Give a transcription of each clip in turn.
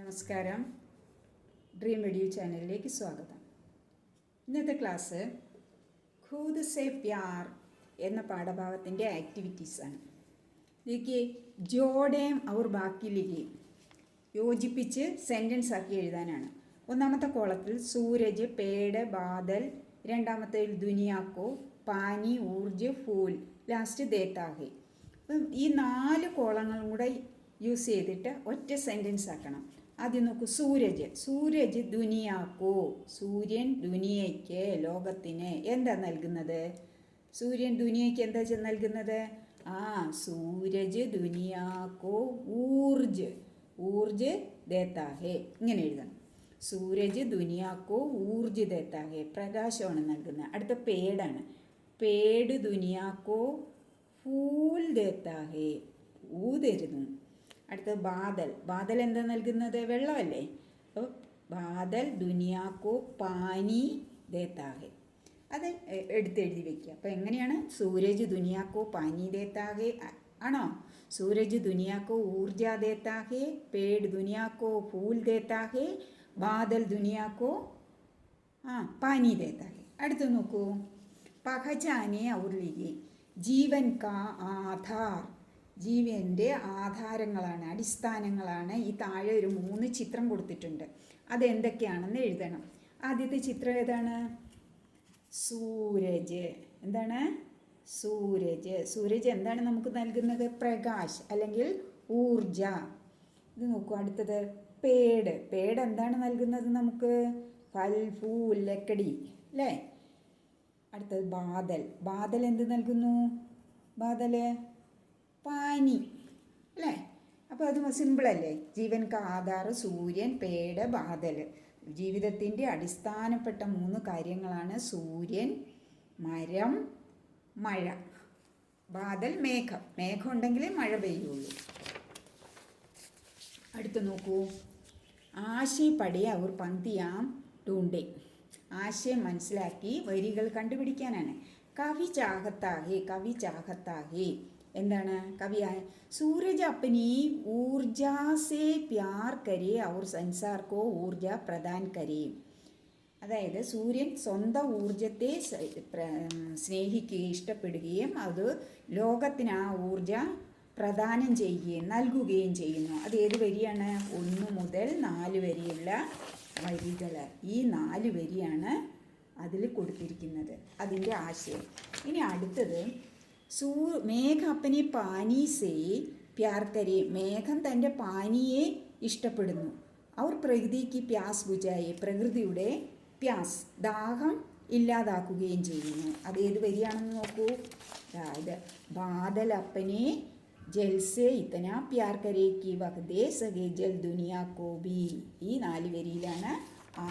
നമസ്കാരം. Dream video ചാനലിലേക്ക് സ്വാഗതം. ഇന്നത്തെ ക്ലാസ് ഖൂദ് സെ പ്യാർ എന്ന പാഠഭാഗത്തിന്റെ ആക്ടിവിറ്റീസാണ് ഇതിലേക്ക് ജോഡേം അവർ ബാക്കിയിലേക്ക് യോജിപ്പിച്ച് സെന്റൻസ് ആക്കി എഴുതാനാണ്. ഒന്നാമത്തെ കോളത്തിൽ സൂരജ് പേട് ബാദൽ രണ്ടാമത്തെ ദുനിയാക്കോ പാനി ഊർജ് ഫൂൽ ലാസ്റ്റ് ദേത്താഹെ ഈ നാല് കോളങ്ങളും കൂടെ യൂസ് ചെയ്തിട്ട് ഒറ്റ സെന്റൻസ് ആക്കണം. ആദ്യം നോക്കൂ സൂരജ്. സൂരജ് ദുനിയാക്കൂ സൂര്യൻ ദുനിയയ്ക്ക് ലോകത്തിന് എന്താ നൽകുന്നത്? സൂര്യൻ ദുനിയയ്ക്ക് എന്താ ചെ- നൽകുന്നത്? ആ സൂരജ് ദുനിയാക്കോ ഊർജ്. ഊർജ് ദേത്താഹേ. ഇങ്ങനെ എഴുതണം. സൂരജ് ദുനിയാക്കോ ഊർജ് ദേത്താഹേ. പ്രകാശമാണ് നൽകുന്നത്. അടുത്ത പേടാണ്. പേട് ദുനിയാക്കോ ഫൂൽ ദേത്താഹേ. ഊ തരുന്നു. അടുത്ത ബാദൽ. ബാദൽ എന്താ നൽകുന്നത്? വെള്ളമല്ലേ? അപ്പോൾ ബാദൽ ദുനിയാക്കോ പാനി ദേത്താകെ അത് എടുത്ത് എടുത്തെഴുതി വെക്കുക. അപ്പോൾ എങ്ങനെയാണ്? സൂരജ് ദുനിയാക്കോ പാനി ദേത്താകെ ആണോ? സൂരജ് ദുനിയാക്കോ ഊർജ ദേത്താകെ പേട് ദുനിയാക്കോ ഫൂൽ ദേത്താകെ ബാദൽ ദുനിയാക്കോ ആ പാനി ദേത്താകെ അടുത്ത് നോക്കൂ. പഹചാനെ ഔർലിഗെ ജീവൻ കാ ആധാർ. ജീവന്റെ ആധാരങ്ങളാണ് അടിസ്ഥാനങ്ങളാണ് ഈ താഴെ ഒരു മൂന്ന് ചിത്രം കൊടുത്തിട്ടുണ്ട്. അതെന്തൊക്കെയാണെന്ന് എഴുതണം. ആദ്യത്തെ ചിത്രം ഏതാണ്? സൂരജ്. എന്താണ്? സൂരജ്. സൂരജ് എന്താണ് നമുക്ക് നൽകുന്നത്? പ്രകാശ് അല്ലെങ്കിൽ ഊർജ. ഇത് നോക്കൂ അടുത്തത് പേട്. പേട് എന്താണ് നൽകുന്നത് നമുക്ക്? ഫൽ ലക്കടി അല്ലേ? അടുത്തത് ബാദൽ. ബാദൽ എന്ത് നൽകുന്നു? ബാദൽ? പാനി അല്ലേ? അപ്പോൾ അത് സിമ്പിളല്ലേ ജീവൻക്ക് ആധാർ സൂര്യൻ പേട ബാദൽ ജീവിതത്തിന്റെ അടിസ്ഥാനപ്പെട്ട മൂന്ന് കാര്യങ്ങളാണ് സൂര്യൻ മരം മഴ. ബാദൽ മേഘം. മേഘം ഉണ്ടെങ്കിലേ മഴ പെയ്യുള്ളൂ. അടുത്ത് നോക്കൂ. ആശയ പടി അവർ പന്തിയാം ടൂണ്ടേ. ആശയം മനസ്സിലാക്കി വരികൾ കണ്ടുപിടിക്കാനാണ്. കവി ചാകത്താകെ കവി ചാഹത്താഹേ. എന്താണ്? കവിയായ. സൂരജ് അപ്പനി ഊർജാസേ പ്യാർ കരേ അവർ സൻസാർക്കോ ഊർജ പ്രദാൻ കരേ. അതായത് സൂര്യൻ സ്വന്തം ഊർജത്തെ സ്നേഹിക്കുകയും ഇഷ്ടപ്പെടുകയും അത് ലോകത്തിന് ആ ഊർജ പ്രദാനം ചെയ്യുകയും നൽകുകയും ചെയ്യുന്നു. അത് ഏത് വരിയാണ്? ഒന്ന് മുതൽ നാല് വരെയുള്ള വരികൾ. ഈ നാല് വരിയാണ് അതിൽ കൊടുത്തിരിക്കുന്നത്. അതിന്റെ ആശയം. ഇനി അടുത്തത് സൂ മേഘ അപ്പനെ പാനീസേ പ്യാർ കരെ മേഘം തന്റെ പാനിയെ ഇഷ്ടപ്പെടുന്നു. അവർ പ്രകൃതിക്ക് പ്യാസ് ഭുജായി പ്രകൃതിയുടെ പ്യാസ് ദാഹം ഇല്ലാതാക്കുകയും ചെയ്യുന്നു. അത് ഏത് വരിയാണെന്ന് നോക്കൂ. അതായത് ബാദൽ അപ്പനെ ജൽസെ ഇത്തന പ്യാർ കരേക്ക് വഹദേ സഹേ ജൽ ദുനിയ കോബി. ഈ നാല് വരിയിലാണ് ആ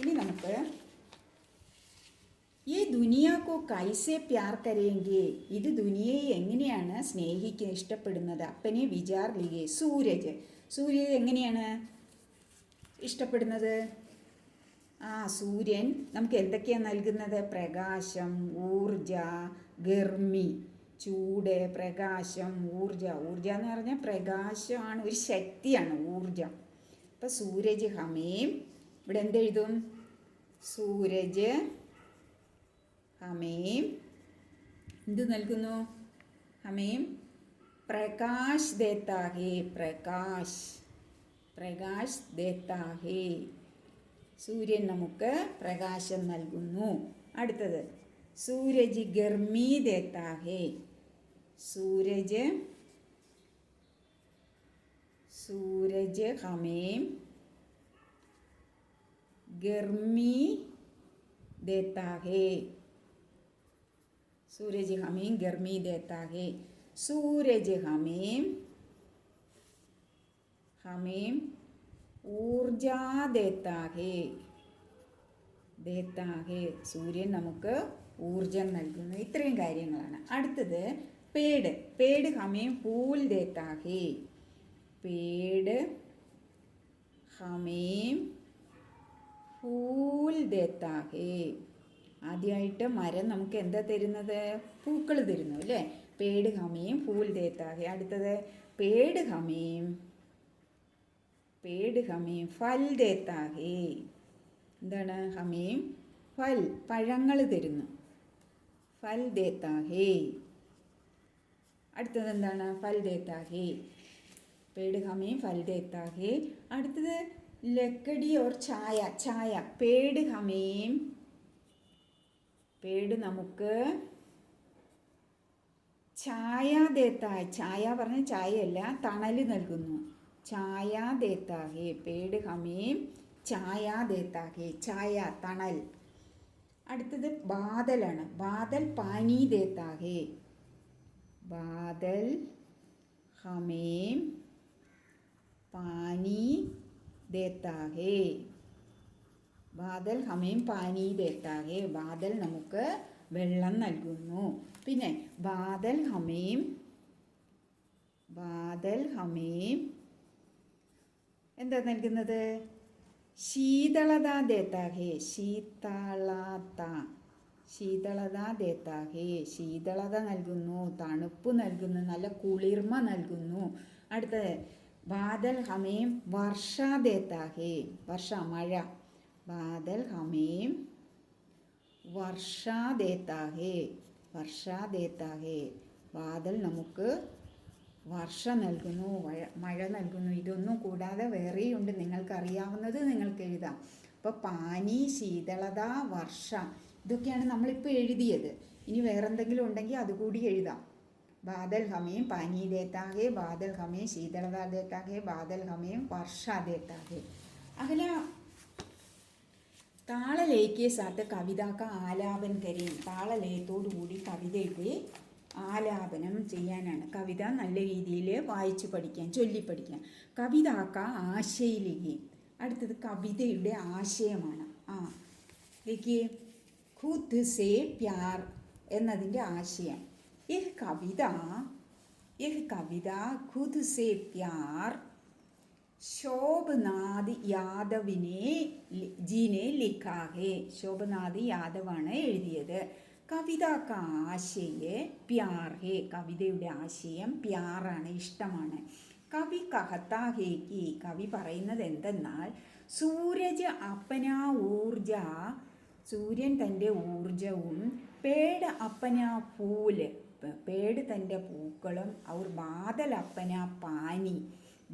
ഇനി നമുക്ക് ദുനിയാക്കോ കൈസെ പ്യാർ കരയെങ്കിൽ ഇത് ദുനിയയെ എങ്ങനെയാണ് സ്നേഹിക്കുക ഇഷ്ടപ്പെടുന്നത്? അപ്പനെ വിചാർ ലിഗെ. സൂരജ്. സൂര്യ എങ്ങനെയാണ് ഇഷ്ടപ്പെടുന്നത്? ആ സൂര്യൻ നമുക്ക് എന്തൊക്കെയാണ് നൽകുന്നത്? പ്രകാശം ഊർജ ഗർമി ചൂട് പ്രകാശം ഊർജ. ഊർജ എന്ന് പറഞ്ഞാൽ പ്രകാശമാണ് ഒരു ശക്തിയാണ് ഊർജം. അപ്പം സൂരജ് ഹമേം. ഇവിടെ എന്തെഴുതും? സൂരജ് അമേം. എന്ത് നൽകുന്നു? അമേം. പ്രകാശ് ദേത്താഹേ പ്രകാശ്. പ്രകാശ് ദേത്താഹേ സൂര്യൻ നമുക്ക് പ്രകാശം നൽകുന്നു. അടുത്തത് സൂരജ് ഗർമി ദേത്താഹേ സൂരജ് സൂരജ് ഹമേം ഗർമി ദേത്താഹേ सूरज हमें गर्मी देता है सूरज हमें हमें ഊർജാ देता है देता है സൂര്യൻ നമുക്ക് ഊർജം നൽകുന്നു ഇത്രയും കാര്യങ്ങളാണ് അടുത്തത് പേട് പേട് ഹമേം ഫൂൽ देता है പേട് ഹമേം ഫൂൽ ദേത്താഹേ ആദ്യമായിട്ട് മരം നമുക്ക് എന്താ തരുന്നത്? പൂക്കൾ തരുന്നു അല്ലേ? പേട് ഹമയും ഫൂൽ ദേത്താഹേ അടുത്തത് പേട് ഹമയും പേട് ഹമയും ഫൽ ദേത്താഹേ എന്താണ് ഹമയും ഫൽ പഴങ്ങൾ തരുന്നു. ഫൽ ദേത്താഹേ അടുത്തത് എന്താണ്? ഫൽ ദേത്താഹേ പേട് ഹമയും ഫൽ ദേത്താഹേ അടുത്തത് ലക്കടി ഓർ ചായ ചായ. പേട് ഹമീം പേട് നമുക്ക്. ചായ ഛായ പറഞ്ഞ ചായയല്ല തണൽ നൽകുന്നു. ചായ ദേത്താഹേ പേട് ഹമീം. ചായ ഛായ തണൽ. അടുത്തത് ബാദലാണ്. ബാദൽ പാനി ദേത്താഹേ ബാദൽ ഹമീം പാനി ദേത്താഹേ ബാദൽ ഹമയും പാനീ ദേത്താഹേ ബാദൽ നമുക്ക് വെള്ളം നൽകുന്നു. പിന്നെ വാതൽ ഹമയും വാതൽ ഹമയും എന്താ നൽകുന്നത്? ശീതളത ദേത്താഹേ ശീതളത ശീതളത ദേത്താഹേ ശീതളത നൽകുന്നു തണുപ്പ് നൽകുന്നു നല്ല കുളിർമ നൽകുന്നു. അടുത്തത് ബാദൽ ഹമേം വർഷ ദേത്താഹേ വർഷ മഴ. ബാദൽ ഹമീം വർഷാദേത്താഹേ ദേത്താഹേ വർഷ ദേത്താഹേ ബാദൽ നമുക്ക് വർഷ നൽകുന്നു മഴ നൽകുന്നു. ഇതൊന്നും കൂടാതെ വേറെയുണ്ട് നിങ്ങൾക്കറിയാവുന്നത് നിങ്ങൾക്ക് എഴുതാം അപ്പോൾ പാനി ശീതളത വർഷ ഇതൊക്കെയാണ് നമ്മളിപ്പോൾ എഴുതിയത്. ഇനി വേറെന്തെങ്കിലും ഉണ്ടെങ്കിൽ അതുകൂടി എഴുതാം. ബാദൽ ഹമീം പാനി ദേത്താഹേ ബാദൽ ഹമീം ശീതളത ദേത്താഹേ ബാദൽ ഹമീം വർഷ ദേത്താഹേ അകല താളലയ്ക്ക് സാത്ത് കവിതാക്ക ആലാപൻ കരയും താളലയത്തോടുകൂടി കവിതയുടെ ആലാപനം ചെയ്യാനാണ്. കവിത നല്ല രീതിയിൽ വായിച്ചു പഠിക്കാൻ ചൊല്ലി പഠിക്കാൻ കവിതാക്ക ആശയിലേക്ക് അടുത്തത് കവിതയുടെ ആശയമാണ്. ആ ലേക്ക് ഖുദ് സേ പ്യാർ എന്നതിന്റെ ആശയം. ഈ കവിത ഈ കവിത ഖുദ് സേ പ്യാർ ശോഭനാഥ് യാദവിനെ ജീനെ ലിഖാഹെ ശോഭനാഥ് യാദവാണ് എഴുതിയത്. കവിത കാശയെ പ്യാർ ഹേ കവിതയുടെ ആശയം പ്യാറാണ് ഇഷ്ടമാണ്. കവി കഹത്താ ഹേ കി. കവി പറയുന്നത് എന്തെന്നാൽ സൂരജ് അപ്പന ഊർജ സൂര്യൻ തന്റെ ഊർജവും പേട് അപ്പന പൂൽ പേട് തന്റെ പൂക്കളും അവർ ബാദൽ അപ്പന പാനി.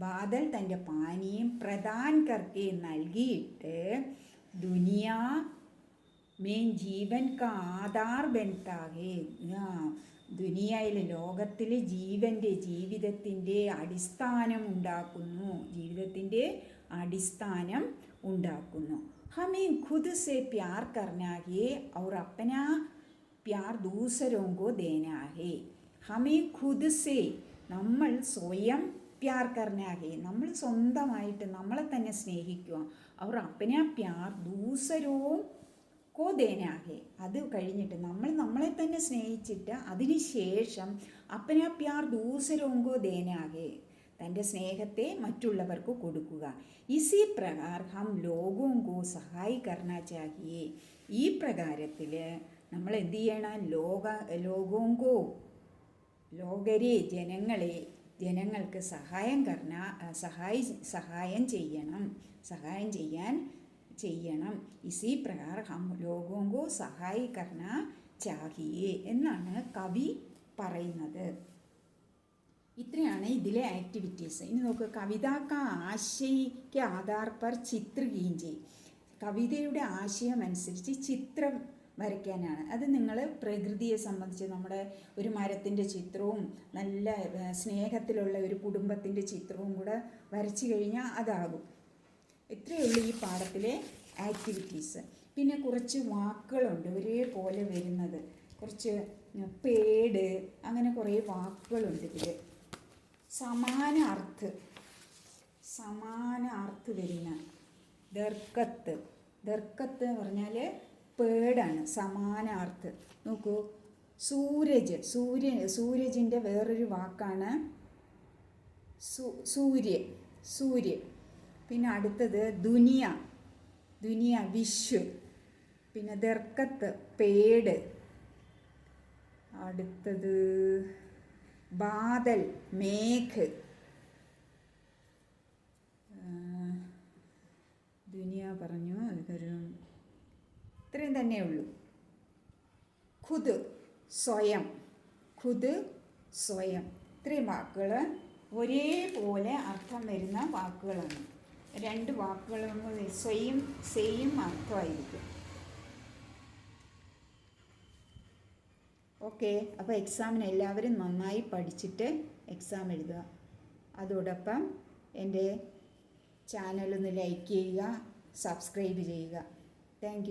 ബാദൽ തന്റെ പാനീയം പ്രധാൻ പ്രധാൻകർക്ക് നൽകിയിട്ട് ദുനിയ മേൻ ജീവൻ ജീവൻക്ക് ആധാർ ബൻതാകെ. ദുനിയയിൽ ലോകത്തിൽ ജീവന്റെ ജീവിതത്തിന്റെ അടിസ്ഥാനം ഉണ്ടാക്കുന്നു. ജീവിതത്തിന്റെ അടിസ്ഥാനം ഉണ്ടാക്കുന്നു. ഹമേം ഖുദ് സെ പ്യാർ കർണാകെ അവർ അപ്പന പ്യാർ ദൂസരോങ്കോ ദേനാകെ ഹമേ ഖുദ് സെ നമ്മൾ സ്വയം പ്യാർ കർണാകെ നമ്മൾ സ്വന്തമായിട്ട് നമ്മളെ തന്നെ സ്നേഹിക്കുക. അവർ അപ്പനെ പ്യാർ ദൂസരവും കോതേനാകെ. അത് കഴിഞ്ഞിട്ട് നമ്മൾ നമ്മളെ തന്നെ സ്നേഹിച്ചിട്ട് അതിന് ശേഷം അപ്പന പ്യാർ ദൂസരവും കോതേനാകെ തന്റെ സ്നേഹത്തെ മറ്റുള്ളവർക്ക് കൊടുക്കുക. ഇസി പ്രകാർ ഹം ലോകവും കോ സഹായി കർണ ഈ പ്രകാരത്തിൽ നമ്മൾ എന്ത് ചെയ്യണം? ലോക ലോകവും കോ ലോകരെ ജനങ്ങളെ ജനങ്ങൾക്ക് സഹായം കർണ സഹായി സഹായം ചെയ്യണം സഹായം ചെയ്യാൻ ചെയ്യണം. ഇസി പ്രകാർ ഹം ലോകോങ്കോ സഹായി കർണ ചാഹിയേ എന്നാണ് കവി പറയുന്നത്. ഇത്രയാണ് ഇതിലെ ആക്ടിവിറ്റീസ് ഇനി നോക്ക് കവിതാക്ക ആശയ്ക്ക് ആധാർ പർ ചിത്ര കീഞ്ചി. കവിതയുടെ ആശയം അനുസരിച്ച് ചിത്രം വരയ്ക്കാനാണ്. അത് നിങ്ങൾ പ്രകൃതിയെ സംബന്ധിച്ച് നമ്മുടെ ഒരു മരത്തിന്റെ ചിത്രവും നല്ല സ്നേഹത്തിലുള്ള ഒരു കുടുംബത്തിന്റെ ചിത്രവും കൂടെ വരച്ചു കഴിഞ്ഞാൽ അതാകും. ഇത്രയേ ഉള്ളൂ ഈ പാഠത്തിലെ ആക്ടിവിറ്റീസ് പിന്നെ കുറച്ച് വാക്കുകളുണ്ട് ഒരേപോലെ വരുന്നത്. കുറച്ച് പേട് അങ്ങനെ കുറേ വാക്കുകളുണ്ട് ഇതിൽ സമാന അർത്ഥ് സമാന അർത്ഥ് വരുന്ന ദർക്കത്ത്. ദർക്കത്ത് എന്ന് പറഞ്ഞാൽ പേടാണ് സമാനാർത്ഥ്. നോക്കൂ സൂരജ് സൂര്യ സൂരജിന്റെ വേറൊരു വാക്കാണ് സൂര്യ സൂര്യ. പിന്നെ അടുത്തത് ദുനിയ ദുനിയ വിശ്വ. പിന്നെ ദർക്കത്ത് പേട്. അടുത്തത് ബാദൽ മേഘ്. ദുനിയ പറഞ്ഞു വരും ഇത്രയും തന്നെ ഉള്ളൂ. ഖുദ് സ്വയം. ഖുദ് സ്വയം. ഇത്രയും വാക്കുകൾ ഒരേപോലെ അർത്ഥം വരുന്ന വാക്കുകളാണ്. രണ്ട് വാക്കുകളും സ്വയം സെയിം അർത്ഥമായിരിക്കും. ഓക്കെ അപ്പോൾ എക്സാമിന് എല്ലാവരും നന്നായി പഠിച്ചിട്ട് എക്സാം എഴുതുക. അതോടൊപ്പം എന്റെ ചാനലൊന്ന് ലൈക്ക് ചെയ്യുക സബ്സ്ക്രൈബ് ചെയ്യുക. താങ്ക്